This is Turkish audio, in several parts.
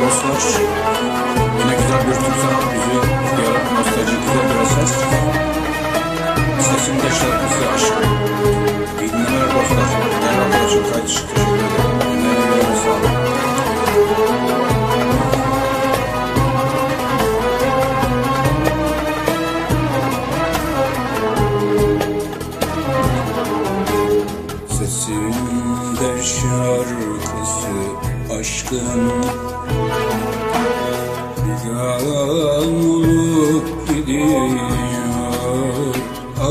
dostlar. Yine güzel bir Türk sanat müziği diyelim. Nostaljik güzel bir eser. Sesimde şarkısı aşk. İyi dinlemeler dostlar. Değerli arkadaşım kaydı için aşkın. Figan olup gidiyor. Ah,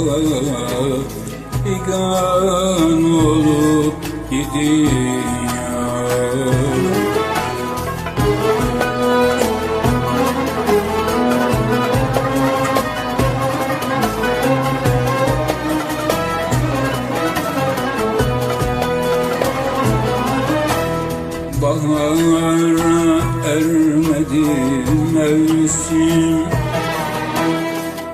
Figan olup gidiyor ermedi mevsim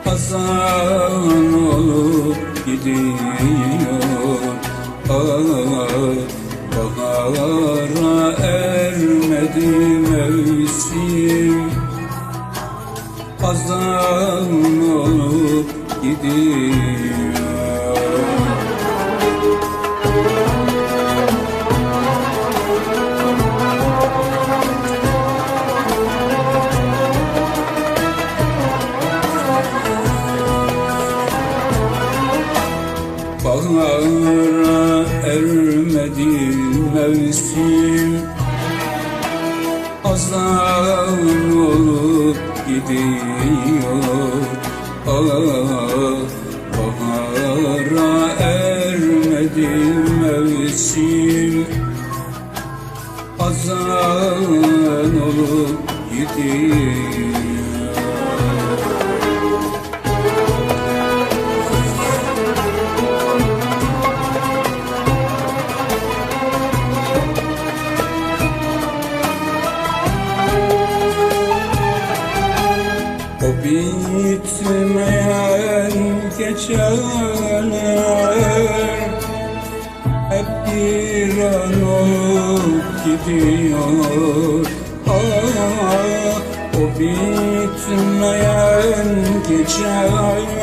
Hazan olup gidiyor. Ah, Bahara ermedi mevsim Hazan olup gidiyor mevsim Azan olup gidiyor. Ah, Bahara ermedi mevsim Azan olup gidiyor bitmeyen geceler Hep bir an olup gidiyor. Ah, O bitmeyen geceler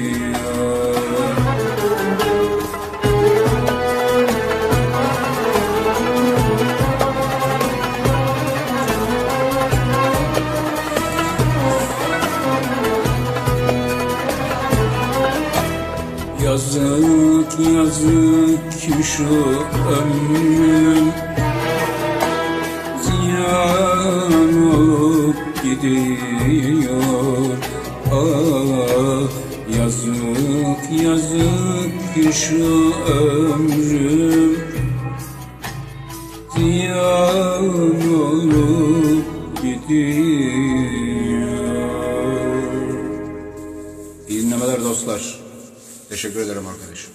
Yazık yazık ki şu ömrüm. Ziyan olup gidiyor. Ah, Yazık yazık ki şu ömrüm. Ziyan olup gidiyor. İyi dinlemeler dostlar. Teşekkür ederim arkadaşım.